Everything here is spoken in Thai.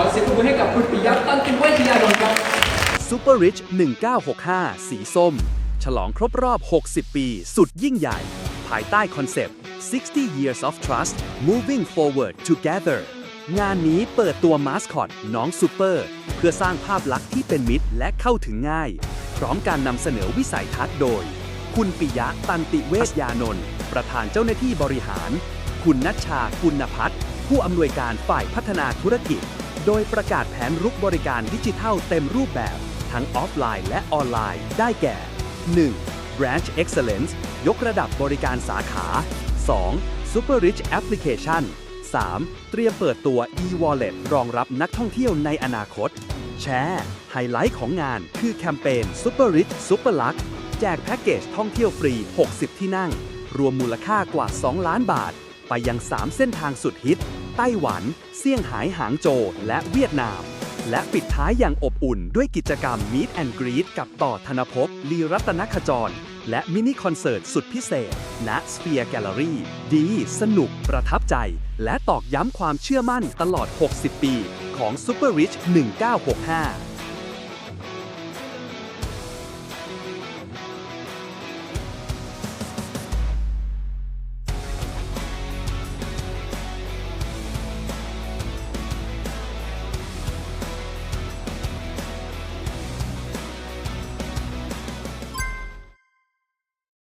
ขอเสียงปรบมือให้กับคุณปิยะตันติเวชยานนท์ครับ Super Rich 1965 สีส้ม ฉลองครบรอบ 60 ปี สุดยิ่งใหญ่ ภายใต้คอนเซปต์ 60 years of trust moving forward together งานนี้เปิดตัวมาสคอตน้องซูเปอร์ เพื่อสร้างภาพลักษณ์ที่เป็นมิตรและเข้าถึงง่าย พร้อมการนำเสนอวิสัยทัศน์โดย คุณปิยะตันติเวชยานนท์ประธานเจ้าหน้าที่บริหาร คุณนัชชากุณพัฒน์ผู้อำนวยการฝ่ายพัฒนาธุรกิจ โดยประกาศแผนรุกบริการดิจิทัลเต็มรูปแบบ ทั้งออฟไลน์และออนไลน์ ได้แก่ 1. Branch Excellence ยกระดับบริการสาขา 2. Super Rich Application 3. เตรียมเปิดตัว e-wallet รองรับนักท่องเที่ยวในอนาคต แชร์ไฮไลท์ของงานคือแคมเปญ Super Rich Super Luck แจกแพ็กเกจท่องเที่ยวฟรี 60 ที่นั่ง รวมมูลค่ากว่า 2 ล้านบาท ไปยัง 3 เส้นทางสุดฮิต ไต้หวัน เซี่ยงไฮ้หางโจวและเวียดนาม และปิดท้ายอย่างอบอุ่นด้วยกิจกรรม Meet and Greet กับต่อธนภพลีรัตนขจร และมินิคอนเสิร์ตสุดพิเศษ ณสเฟียร์แกลเลอรี่ดี สนุก ประทับใจ และตอกย้ำความเชื่อมั่นตลอด 60 ปี ของ Super Rich 1965